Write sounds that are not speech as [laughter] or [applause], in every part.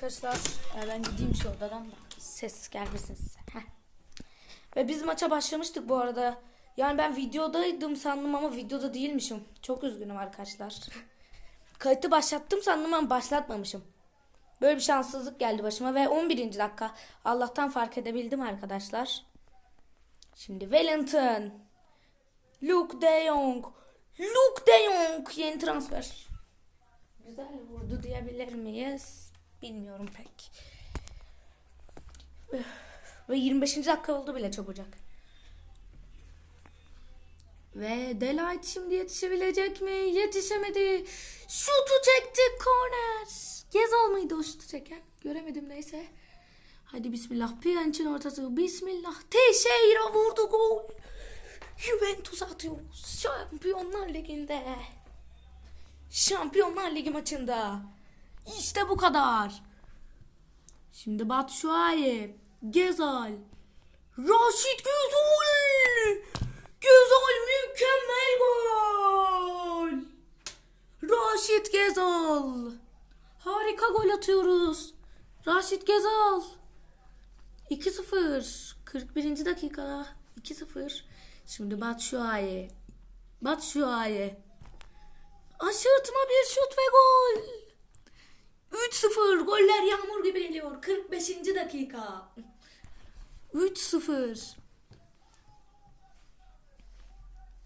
Arkadaşlar ben gideyim şu odadan da ses gelmesin size. Heh. Ve biz maça başlamıştık bu arada. Yani ben videodaydım sandım ama videoda değilmişim. Çok üzgünüm arkadaşlar. Kayıtı başlattım sandım ama başlatmamışım. Böyle bir şanssızlık geldi başıma ve 11. dakika. Allah'tan fark edebildim arkadaşlar. Şimdi Wellington. Luke de Jong. Luke de Jong yeni transfer. Güzel vurdu diyebilir miyiz? Bilmiyorum pek. Ve 25. dakika oldu bile çabucak. Ve Delight şimdi yetişebilecek mi? Yetişemedi. Şutu çekti corner. Gezal mıydı o şutu çeken? Göremedim neyse. Hadi bismillah. Piyanç'ın ortası. Bismillah. Teixeira vurdu gol. Juventus atıyoruz. Şampiyonlar Ligi'nde. Şampiyonlar Ligi maçında. İşte bu kadar. Şimdi Batshuayi, Gezal, Raşit Gezal. Gezal mükemmel gol. Raşit Gezal. Harika gol atıyoruz. Raşit Gezal. 2-0. 41. dakika. 2-0. Şimdi Batshuayi. Batshuayi. Aşırtma bir şut ve gol. 3-0 goller yağmur gibi geliyor. 45. dakika. 3-0.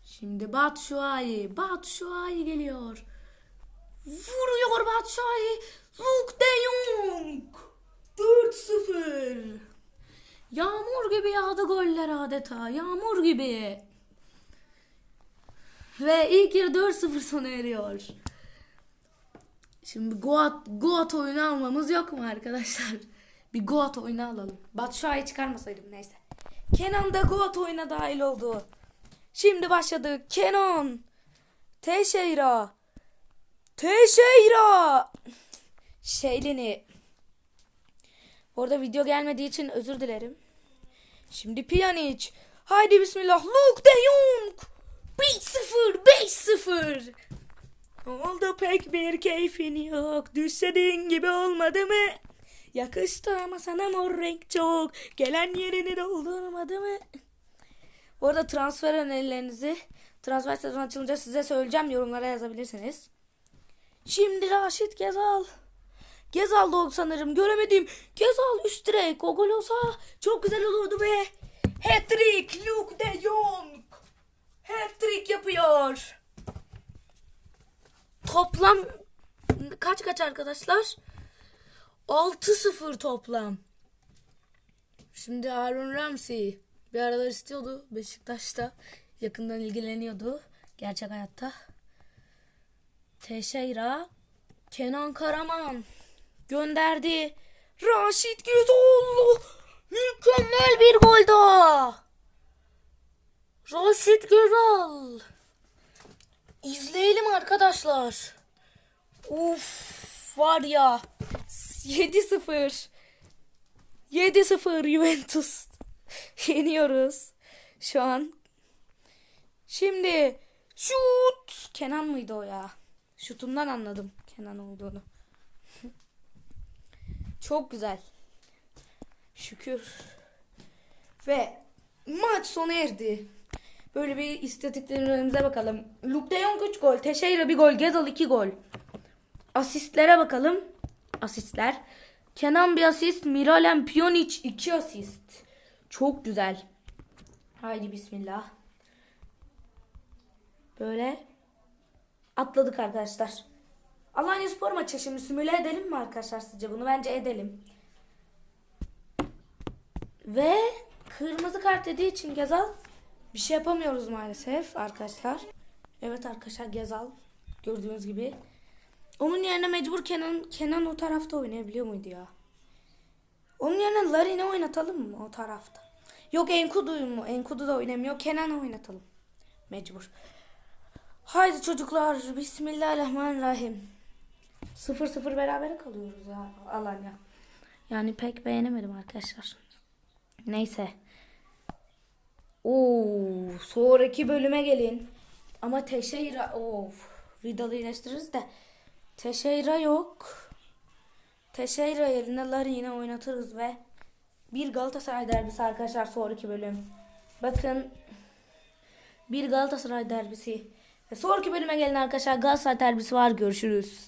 Şimdi Batshuayi. Batshuayi geliyor. Vuruyor Batshuayi. Luke de Jong. 4-0. Yağmur gibi yağdı goller adeta. Yağmur gibi. Ve ilk yarı 4-0 sona eriyor. Şimdi Goat, Goat oyunu almamız yok mu arkadaşlar? [laughs] Bir Goat oyunu alalım. Batshuayi çıkarmasaydım neyse. Kenan da Goat oyuna dahil oldu. Şimdi başladı. Kenan. Teixeira. Teixeira. [laughs] Şeylini. Orada video gelmediği için özür dilerim. Şimdi Pjanic. Haydi bismillah. Luke de Jong. 5-0. 5-0. Oldu pek bir keyfin yok. Düşsediğin gibi olmadı mı? Yakıştı ama sana mor renk çok. Gelen yerini doldurmadı mı? Bu arada transfer önerilerinizi transfer sezonu açılınca size söyleyeceğim. Yorumlara yazabilirsiniz. Şimdi Raşit Gezal. Gezal da sanırım. Göremedim. Gezal üst direk. O gol olsa çok güzel olurdu be. Hat-trick Luke de Jong. Hat-trick yapıyor. Toplam kaç kaç arkadaşlar? 6-0 toplam. Şimdi Aaron Ramsey bir aralar istiyordu Beşiktaş'ta. Yakından ilgileniyordu gerçek hayatta. Teşeyra Kenan Karaman gönderdi. Raşit Güzoğlu mükemmel bir gol daha. Raşit Güzel. İzleyelim arkadaşlar. Uf var ya 7-0 7-0 Juventus [laughs] yeniyoruz şu an. Şimdi şut Kenan mıydı o ya? Şutundan anladım Kenan olduğunu. [laughs] Çok güzel. Şükür. Ve maç sona erdi. Böyle bir istatistiklerimize bakalım. Luke de Jong 3 gol. Teixeira bir gol. Gezal 2 gol. Asistlere bakalım. Asistler. Kenan bir asist. Miralem Pjanic 2 asist. Çok güzel. Haydi bismillah. Böyle atladık arkadaşlar. Alanya Spor maçı şimdi simüle edelim mi arkadaşlar sizce bunu? Bence edelim. Ve kırmızı kart dediği için Gezal bir şey yapamıyoruz maalesef arkadaşlar. Evet arkadaşlar Gezal gördüğünüz gibi. Onun yerine mecbur Kenan Kenan o tarafta oynayabiliyor muydu ya? Onun yerine Larin'i oynatalım mı o tarafta? Yok Enkudu'yu mu? Enkudu da oynamıyor. Kenan'ı oynatalım. Mecbur. Haydi çocuklar. Bismillahirrahmanirrahim. 0-0 beraber kalıyoruz ya Alanya. Yani pek beğenemedim arkadaşlar. Neyse. Oo, sonraki bölüme gelin. Ama Teşeira of Vidal'ı iyileştiririz de Teşeira yok. Teixeira yerine Larry yine oynatırız ve bir Galatasaray derbisi arkadaşlar sonraki bölüm. Bakın bir Galatasaray derbisi. Sonraki bölüme gelin arkadaşlar Galatasaray derbisi var görüşürüz.